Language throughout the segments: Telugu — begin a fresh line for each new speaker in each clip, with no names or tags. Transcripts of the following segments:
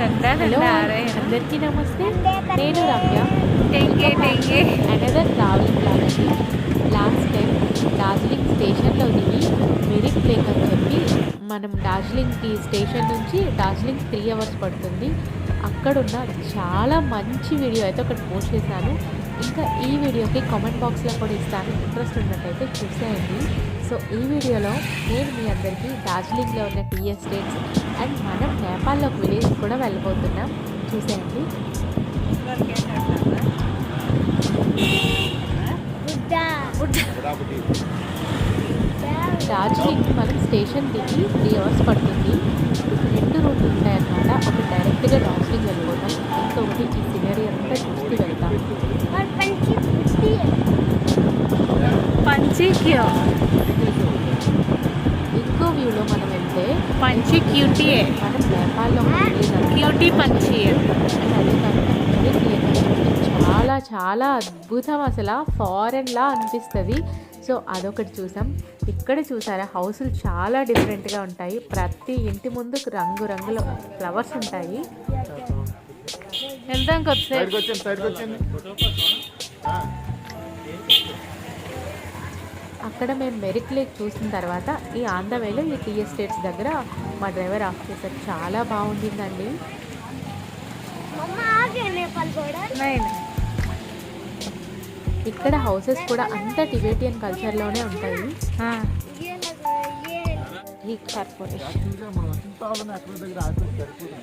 హలో అందరికీ నమస్తే. నేను Ramya. Another travelling plan last time Darjeeling స్టేషన్లో దిగి మెరిట్ లేక్ అని చెప్పి మనం డార్జిలింగ్కి స్టేషన్ నుంచి డార్జిలింగ్ త్రీ అవర్స్ పడుతుంది. అక్కడున్న చాలా మంచి వీడియో అయితే ఒకటి పోస్ట్ చేశాను. ఇంకా ఈ వీడియోకి కామెంట్ బాక్స్లో కూడా ఇస్తాను. ఇంట్రెస్ట్ ఉన్నట్టయితే చూసేయండి. సో ఈ వీడియోలో నేను మీ అందరికీ డార్జిలింగ్లో ఉన్న టీ ఎస్టేట్స్ అండ్ మనం నేపాల్లో ఒక విలేజ్ కూడా వెళ్ళబోతున్నాం. చూసేయండి. డార్జిలింగ్ మనం స్టేషన్ దిగి త్రీ అవర్స్ పడుతుంది. రెండు రూట్లు ఉంటాయన్నమాట. ఒకటి డైరెక్ట్గా డార్జిలింగ్ వెళ్ళిపోతాం. ఇంకొకటి ఈ సినరీ అంతా చూస్తూ వెళ్తాం.
పంచి క్యూ
ఇంకో వ్యూలో మనం వెళ్తే
పంచి క్యూటీయే
మనం నేపాల్లో.
క్యూటీ పంచి
చాలా చాలా అద్భుతం అసలు. ఫారెన్ లా అనిపిస్తుంది. సో అదొకటి చూసాం. ఇక్కడ చూసారా? హౌసులు చాలా డిఫరెంట్గా ఉంటాయి. ప్రతి ఇంటి ముందు రంగు రంగుల ఫ్లవర్స్ ఉంటాయి.
వెళ్దాం కొద్దిసేపు.
అక్కడ మేము మెరిట్ లేక్ చూసిన తర్వాత ఈ ఆంధ్రవేలో ఈ టీ ఎస్టేట్స్ దగ్గర మా డ్రైవర్ ఆఫ్ చేశారు. చాలా బాగుండిందండి. ఇక్కడ హౌసెస్ కూడా అంతా టిబెటియన్ కల్చర్లోనే ఉంటాయి. ఈ కార్పొరేషన్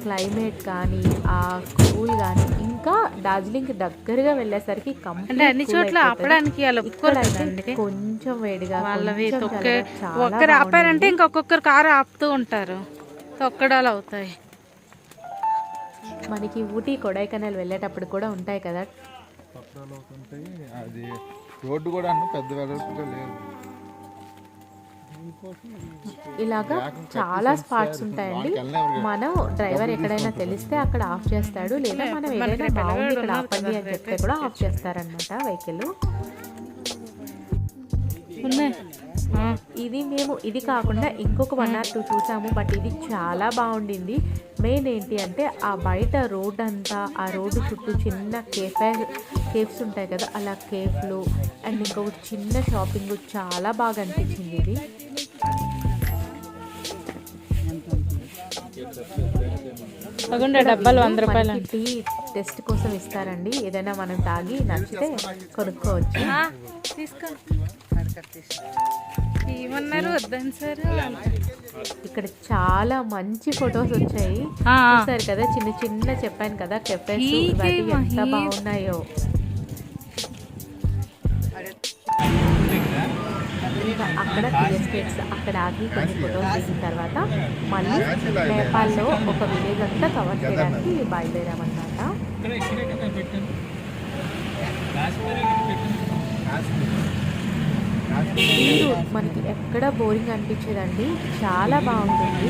క్లైమేట్ కానీ ఆ కూల్ కానీ ఇంకా డార్జిలింగ్ దగ్గరగా వెళ్ళేసరికి
అంటే అన్ని చోట్ల. ఆపడానికి
కొంచెం వేడిగా
వాళ్ళవి ఒక్కరు ఆపారంటే. ఇంకొకరు కారు ఆపుతూ ఉంటారు. తొక్కడాలు అవుతాయి.
మనకి ఊటీ కొడైకెనాల్ వెళ్ళేటప్పుడు కూడా ఉంటాయి కదా.
అది రోడ్డు కూడా పెద్ద లేదు.
ఇలాగా చాలా స్పాట్స్ ఉంటాయండి. మనం డ్రైవర్ ఎక్కడైనా తెలిస్తే అక్కడ ఆఫ్ చేస్తాడు లేదా మనం ఏదైనా బాగుంది ఇక్కడ ఆపండి అని చెప్తే కూడా ఆఫ్ చేస్తారనమాట వెహికల్. ఇది మేము ఇది కాకుండా ఇంకొక వన్ ఆర్ టూ చూసాము బట్ ఇది చాలా బాగుండింది. మెయిన్ ఏంటి అంటే ఆ బయట రోడ్ అంతా ఆ రోడ్డు చుట్టూ చిన్న కేఫే కేఫ్స్ ఉంటాయి కదా అలా కేఫ్లు అండ్ ఇంకొకటి చిన్న షాపింగ్ చాలా బాగా అనిపించింది ఇది.
డబ్బాలు వంద రూపాయలు
టీ టెస్ట్ కోసం ఇస్తారండి. ఏదైనా మనం తాగి నచ్చితే కొనుక్కోవచ్చు.
ఏమన్నారు? వద్దని సార్.
ఇక్కడ చాలా మంచి ఫొటోస్ వచ్చాయి. చూసారు కదా చిన్న చిన్న చెప్పాను కదా కెఫెస్ ఎంత బాగున్నాయో. అక్కడ టీ ఎస్టేట్స్ అక్కడ ఆగి కొన్ని ఫొటోస్ తీసిన తర్వాత మళ్ళీ నేపాల్లో ఒక విలేజ్ అంతా కవర్ చేయడానికి బయలుదేరామన్నమాట. మీరు మనకి ఎక్కడ బోరింగ్ అనిపించేదండి. చాలా బాగుంటుంది.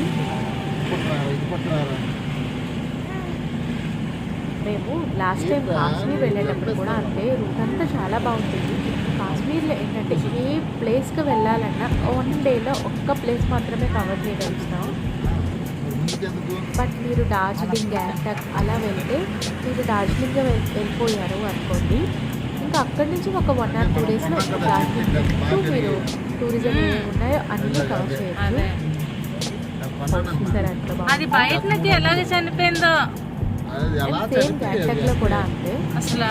మేము లాస్ట్ టైం కాశ్మీర్ వెళ్ళేటప్పుడు కూడా అంతే. రూట్ అంతా చాలా బాగుంటుంది. కాశ్మీర్లో ఏంటంటే ఏ ప్లేస్కి వెళ్ళాలన్నా వన్ డేలో ఒక్క ప్లేస్ మాత్రమే కవర్ చేయగలుగుతాం బట్ మీరు డార్జిలింగ్ గ్యాంగ్టాక్ అలా వెళ్తే మీరు డార్జిలింగ్ వెళ్- వెళ్ళిపోయారు అనుకోండి. ఇంకా అక్కడి నుంచి ఒక వన్ ఆర్ టూ డేస్లో డార్జిలింగ్ మీరు టూరిజం ఉన్నాయో అన్నీ కవర్ చేయొచ్చు.
అదే. బయట నుంచి ఎలాగ చనిపోయిందో.
సేమ్ గ్యాంగ్టాక్లో కూడా అంతే.
అసలు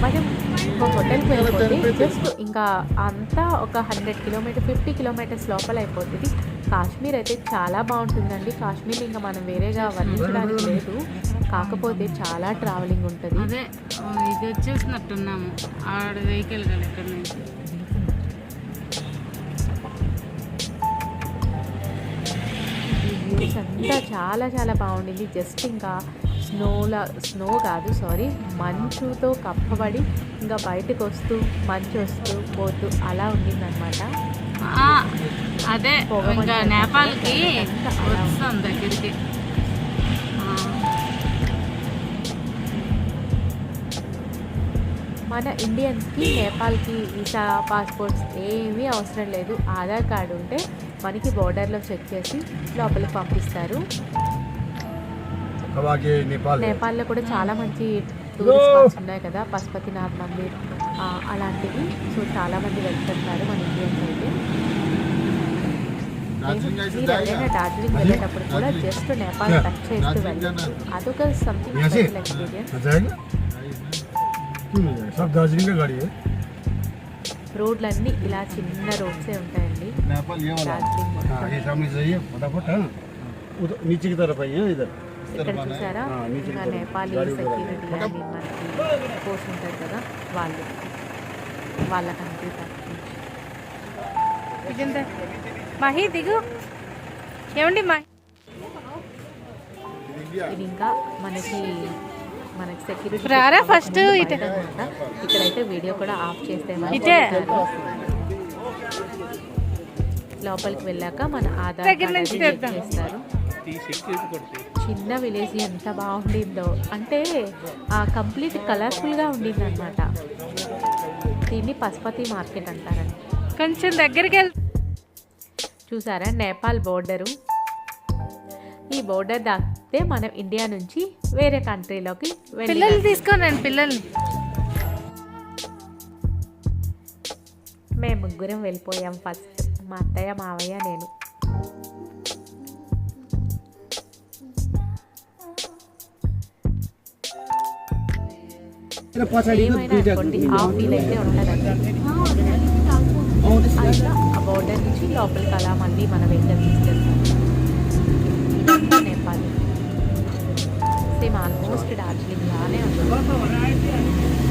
మనం ఒక హోటల్కి వెళ్ళిపోతే జస్ట్ ఇంకా అంతా ఒక హండ్రెడ్ కిలోమీటర్ ఫిఫ్టీ కిలోమీటర్స్ లోపల అయిపోతుంది. కాశ్మీర్ అయితే చాలా బాగుంటుందండి. కాశ్మీర్ ఇంకా మనం వేరేగా వర్ణించడానికి లేదు. కాకపోతే చాలా ట్రావెలింగ్ ఉంటుంది.
అదే ఇది వచ్చేసినట్టున్నాము. ఆడ వెహికల్ కదా ఇక్కడ నుంచి.
వ్యూస్ అంతా చాలా చాలా బాగుండింది. జస్ట్ ఇంకా స్నోలా స్నో కాదు సారీ మంచుతో కప్పబడి ఇంకా బయటకు వస్తూ మంచి వస్తూ పోతూ అలా ఉండిందనమాట
అదే ఇంకా నేపాల్కి వస్తుంది దగ్గరికి.
మన ఇండియన్స్కి నేపాల్కి వీసా పాస్పోర్ట్స్ ఏమీ అవసరం లేదు. ఆధార్ కార్డు ఉంటే మనకి బోర్డర్లో చెక్ చేసి లోపలికి పంపిస్తారు. నేపాల్లో కూడా చాలా మంచి టూరిస్ట్ స్పాట్స్ ఉన్నాయి కదా పశుపతినాథ్ మందిర్ ఆ, అలాంటివి సో చాలా మంది వెళ్తుంటారు మన ఇండియన్స్ అయితే
డార్జిలింగ్ అయితే
మీరు ఎవరైనా డార్జిలింగ్ వెళ్ళేటప్పుడు కూడా జస్ట్ నేపాల్ టచ్ చేస్తూ వెళ్ళచ్చు అదొక సంథింగ్
यहाँ से
స్పెషల్ ఎక్స్పీరియన్స్
आ जाएगा क्यों नहीं जाएगा सब दार्जिलिंग का गाड़ी है
రోడ్లన్నీ ఇలా చిన్న రోడ్సే ఉంటాయండి
నేపాల్ ఏ వాళ్ళ
డార్జిలింగ్ మొత్తం.
हाँ ये सामने से है फटाफट है उधर नीचे की तरफ आई है इधर
ఇక్కడ చూసారా? ఇంకా నేపాలీ సెక్యూరిటీ అని మనకి పోస్ట్ ఉంటారు కదా వాళ్ళు. వాళ్ళ కంట్రీ
ఇదంతా మహి దిగు. ఏమండి మా
ఇది ఇంకా మనకి మనకి సెక్యూరిటీ
రారా first ఇటు.
ఇక్కడైతే వీడియో కూడా ఆఫ్ చేస్తే
ఇటే.
లోపలికి వెళ్ళాక మన ఆధార్ కార్డ్. చేస్తారు. చిన్న విలేజ్ ఎంత బాగుండిందో. అంటే కంప్లీట్ కలర్ఫుల్గా ఉండింది అనమాట దీన్ని పశుపతి మార్కెట్ అంటారండి
కొంచెం దగ్గరికి వెళ్
చూసారా నేపాల్ బోర్డరు? ఈ బోర్డర్ దాటితే మనం ఇండియా నుంచి వేరే కంట్రీలోకి
పిల్లల్ని తీసుకోనండి పిల్లల్ని.
మేము ముగ్గురం వెళ్ళిపోయాం ఫస్ట్. మా అత్తయ్య మావయ్య నేను. ఏమైనా అనుకోండి ఆ ఫీల్ అయితే ఉండదండి అట్లా ఆ బోర్డర్ నుంచి లోపలికి అలా మళ్ళీ మన వెహికల్ తీసుకెళ్తాం. నేపాల్. సేమ్ ఆల్మోస్ట్ డార్జిలింగ్ లానే ఉంటుంది.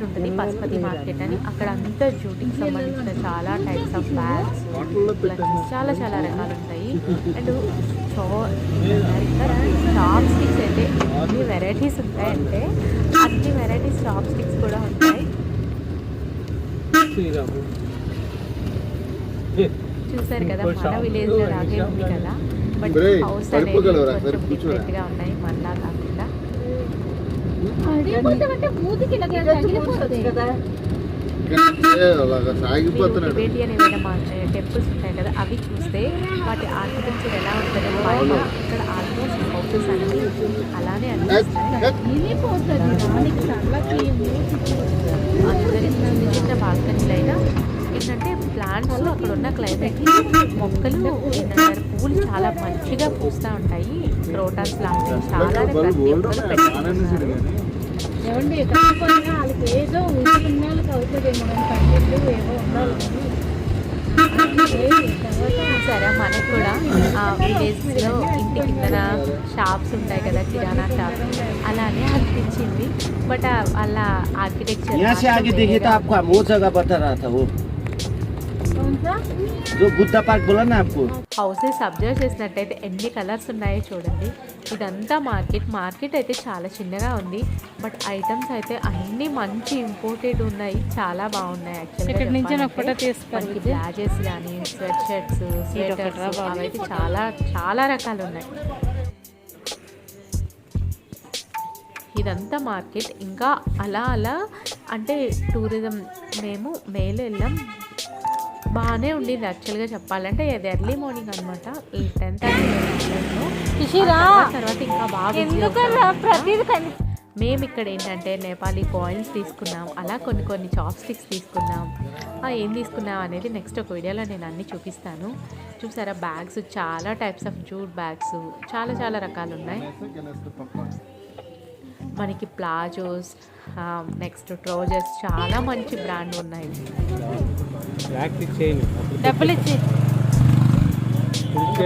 మార్కెట్ ఉంటుంది పశుపతి మార్కెట్ అని. అక్కడ అంతా జూటికి సంబంధించిన చాలా టైప్స్ ఆఫ్ బ్యాగ్స్ చాలా చాలా రకాలు ఉంటాయి. అండ్ చో చాప్ స్టిక్స్ అయితే ఎన్ని వెరైటీస్ ఉంటాయంటే అన్ని వెరైటీస్ చాప్ స్టిక్స్ కూడా ఉంటాయి. చూసారు కదా మన విలేజ్లో లాగే ఉంది కదా. బట్ హౌస్ అనేది కొంచెం
కూర్చోరా.
డిఫరెంట్గా ఉన్నాయి. మనలా కాకుండా
అలాగా సాగిపోతున్నాడు
టిబేటి అని ఏమైనా మా టెంపుల్స్ ఉంటాయి కదా అవి చూస్తే వాటి ఆర్కిటెక్చర్ ఎలా ఉంటుందో? పైన ఇక్కడ ఆల్మోస్ట్ హౌసెస్ అన్ని అలానే అనిపిస్తాయి. అందరి చిన్న చిన్న బాల్కనీలు అయినా ఏంటంటే ప్లాంట్స్ అక్కడ ఉన్న క్లైమేట్ మొక్కలు ఏంటంటారు? పూలు చాలా మంచిగా పూస్తూ ఉంటాయి. క్రోటాన్స్ లాంటివి చాలా రకాల మొక్కలు పెట్టుకుంటున్నారు
ఏమండి కాకపోయినా వాళ్ళకి ఏదో ఊరి ఉన్న వాళ్ళకి అవుతుందేమో కానీ పండిట్లు ఏవో ఉండాలి కానీ. తర్వాత
సరే మనకు కూడా విలేజ్లో ఇంటి కిందన షాప్స్ ఉంటాయి కదా కిరాణా షాప్స్ అలానే అనిపించింది. బట్ వాళ్ళ ఆర్కిటెక్చర్
जो बुद्धा पार्क बोला ना आपको
హౌసెస్ అబ్జర్వ్ చేసినట్టయితే ఎన్ని కలర్స్ ఉన్నాయో చూడండి ఇదంతా మార్కెట్ మార్కెట్ అయితే చాలా చిన్నగా ఉంది బట్ ఐటమ్స్ అయితే అన్ని మంచి ఇంపోర్టెడ్ ఉన్నాయి చాలా బాగున్నాయి యాక్చువల్గా
ఇక్కడ నుంచి నాకు
చెప్పాలంటే.
ఫోటో తీస్తాను.
మనకి బ్లాజెస్ కానీ స్వెట్ షర్ట్స్ స్వెటర్స్ అవైతే చాలా చాలా రకాలు ఉన్నాయి ఇదంతా మార్కెట్ ఇంకా అలా అలా అంటే టూరిజం మేము మేలు వెళ్ళాం బాగానే ఉండింది యాక్చువల్గా చెప్పాలంటే. ఇది ఎర్లీ మార్నింగ్ అనమాట టెన్ థర్టీ తర్వాత ఇంకా బాగా. మేము ఇక్కడ ఏంటంటే నేపాలీ కాయిన్స్ తీసుకున్నాం. అలా కొన్ని కొన్ని చాప్ స్టిక్స్ తీసుకున్నాం ఏం తీసుకున్నాం అనేది నెక్స్ట్ ఒక వీడియోలో నేను అన్ని చూపిస్తాను. చూసారా? బ్యాగ్స్ చాలా టైప్స్ ఆఫ్ జూట్ బ్యాగ్స్ చాలా చాలా రకాలు ఉన్నాయి. మనకి ప్లాజోస్ నెక్స్ట్ ట్రోజర్స్ చాలా మంచి బ్రాండ్ ఉన్నాయి.
డబ్బులు ఇచ్చి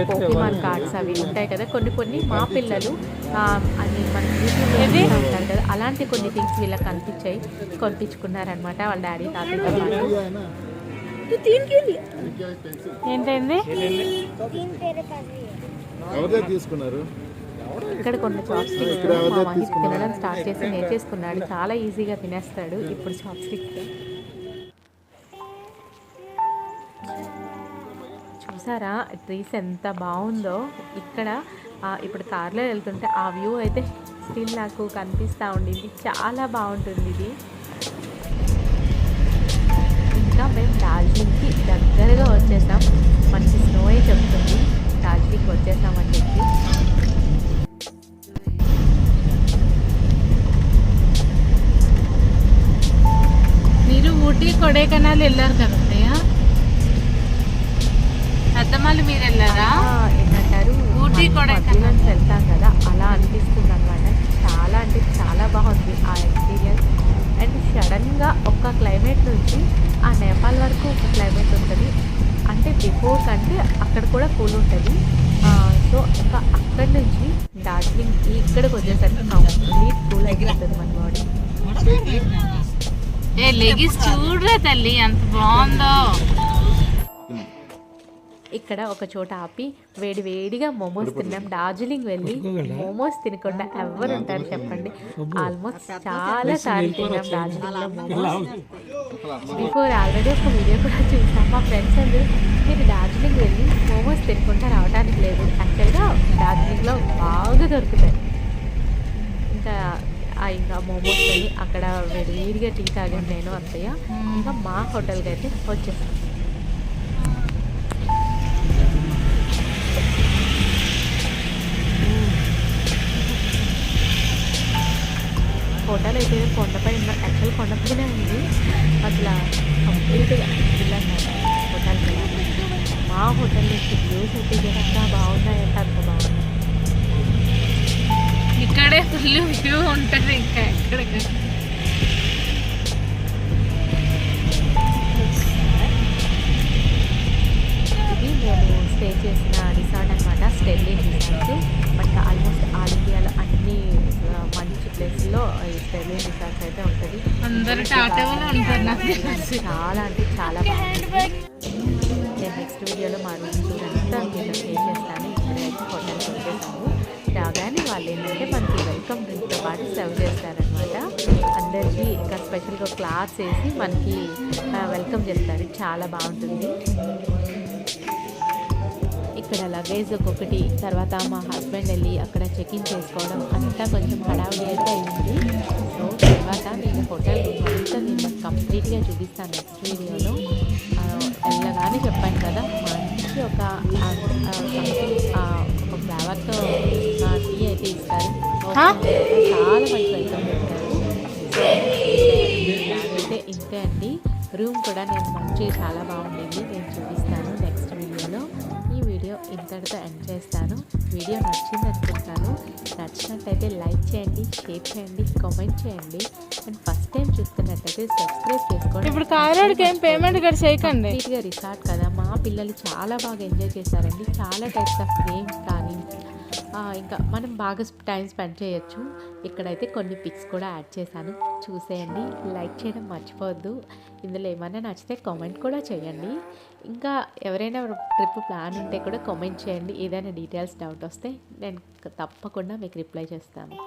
పోకిమాన్ కార్డ్స్ అవి ఉంటాయి కదా కొన్ని కొన్ని మా పిల్లలు ఆ, అది మనకి యూట్యూబ్లో ఉంటారు కదా అలాంటి కొన్ని థింగ్స్ వీళ్ళకి కనిపించాయి కొనిపించుకున్నారనమాట వాళ్ళ డాడీ తాతయ్యతో పాటు
ఏంటండి?
తీసుకున్నారు?
ఇక్కడ కొన్ని చాప్ స్టిక్స్ మా మహిళ తినడం స్టార్ట్ చేసి నేర్చేసుకున్నాడు చాలా ఈజీగా తినేస్తాడు ఇప్పుడు చాప్ స్టిక్ చూసారా? ట్రీస్ ఎంత బాగుందో. ఇక్కడ ఇప్పుడు కార్లో వెళ్తుంటే ఆ వ్యూ అయితే స్టిల్ నాకు కనిపిస్తూ ఉండింది. చాలా బాగుంటుంది ఇది. ఇంకా మేము డార్జిలింగ్కి దగ్గరగా వచ్చేసాం. మంచి స్నోయే చెప్తుంది. డార్జిలింగ్ వచ్చేసామని చెప్పి.
ఊటీ కొడైకెనాల్ వెళ్ళారు కదా పెద్దమల్లి మీరు వెళ్ళారా?
ఏంటంటారు
ఊటీ, కొడైకెనాల్.
వెళ్తాం కదా అలా అనిపిస్తుంది అనమాట చాలా అంటే చాలా బాగుంది ఆ ఎక్స్పీరియన్స్ అండ్ సడన్గా ఒక క్లైమేట్ నుంచి ఆ నేపాల్ వరకు ఒక క్లైమేట్ ఉంటుంది. అంటే బిఫోర్ కంటే అక్కడ కూడా కూల్ ఉంటుంది. సో ఇంకా అక్కడి నుంచి డార్జిలింగ్ ఇక్కడికి వచ్చేసరికి కంప్లీట్ కూల్ అయిపోతుంది మన బాడీ
ఏ లెగిస్ చూడరా తల్లి ఎంత బాగుందో.
ఇక్కడ ఒక చోట ఆపి వేడి వేడిగా మోమోస్ తిన్నాం. డార్జిలింగ్ వెళ్ళి మోమోస్ తినకుండా ఎవరు ఉంటారు చెప్పండి. ఆల్మోస్ట్ చాలా సార్లు తిన్నాం డార్జిలింగ్లో మోమోస్. బిఫోర్ ఆల్రెడీ ఒక వీడియో కూడా చూసాం. మా ఫ్రెండ్స్ అందరూ మీరు డార్జిలింగ్ వెళ్ళి మోమోస్ తినకుండా రావడానికి లేదు యాక్చువల్గా డార్జిలింగ్లో బాగా దొరుకుతాయి ఇంకా ఆ ఇంకా మోమోస్ వెళ్ళి అక్కడ వేడిగా టీ తాగాను నేను అత్తయ్య. ఇంకా మా హోటల్కి అయితే వచ్చేసాను. హోటల్ అయితే కొండపై ఉన్న యాక్చువల్ కొండపైనే ఉంది. అసలు కంప్లీట్గా వెళ్ళాను హోటల్కి. మా హోటల్ నుంచి వ్యూస్ అయితే ఎంత బాగున్నాయంటే అంత బాగున్నాయి.
ఇక్కడే ఫుల్ వ్యూ ఉంటుంది ఇంకా ఎక్కడికి
ఇది మేము స్టే చేసిన రిసార్ట్ అనమాట స్టెల్లీ రిసార్ట్స్ బట్ ఆల్మోస్ట్ ఆల్ ఇండియాలో అన్ని మంచి ప్లేస్లో ఈ స్టెల్లీ రిసార్ట్స్ అయితే ఉంటుంది. చాలా అంటే చాలా బాగుంది నేను నెక్స్ట్ వీడియోలో మా రూమ్ మీతో షేర్ చేస్తాను. ఇక్కడైతే హోటల్కి వచ్చేసాము రాగానే వాళ్ళు ఏంటంటే మనకి వెల్కమ్ డ్రింక్తో పాటు సర్వ్ చేస్తారనమాట అందరికీ ఇంకా స్పెషల్గా క్లాస్ వేసి మనకి వెల్కమ్ చేస్తారు. చాలా బాగుంటుంది. ఇక్కడ లగేజ్ ఒక్కొక్కటి తర్వాత మా హస్బెండ్ వెళ్ళి అక్కడ చెక్ ఇన్ చేసుకోవడం అంతా కొంచెం హడావుడి అయితే అయింది. సో తర్వాత నేను హోటల్ అంతా నేను కంప్లీట్గా చూపిస్తాను నెక్స్ట్ వీడియోలో. వెళ్ళగానే చెప్పాను కదా మంచి ఒక ఫ్లేవర్తో టీ అయితే ఇస్తారు. చాలా మంచి వెల్కమ్ అయితే ఇంతే అండి. రూమ్ కూడా నేను మంచి చాలా బాగుండింది. నేను చూపిస్తాను నెక్స్ట్ వీడియోలో. ఈ వీడియో ఇంతటితో ఎండ్ చేస్తాను. వీడియో నచ్చింది అనుకుంటాను నచ్చినట్టయితే లైక్ చేయండి షేర్ చేయండి కామెంట్ చేయండి. అండ్ ఫస్ట్ టైం చూస్తున్నట్టయితే సబ్స్క్రైబ్ చేసుకోండి
ఇప్పుడు కాయరాడికి ఏం పేమెంట్ ఇక్కడ చేయకండి.
రిసార్ట్ కదా. మా పిల్లలు చాలా బాగా ఎంజాయ్ చేశారండి. చాలా టైప్స్ ఆఫ్ గేమ్స్ ఇంకా మనం బాగా టైం స్పెండ్ చేయొచ్చు. ఇక్కడైతే కొన్ని పిక్స్ కూడా యాడ్ చేశాను. చూసేయండి. లైక్ చేయడం మర్చిపోవద్దు. ఇందులో ఏమైనా నచ్చితే కామెంట్ కూడా చేయండి. ఇంకా ఎవరైనా ట్రిప్ ప్లాన్ ఉంటే కూడా కామెంట్ చేయండి. ఏదైనా డీటెయిల్స్ డౌట్ వస్తే నేను తప్పకుండా మీకు రిప్లై చేస్తాను.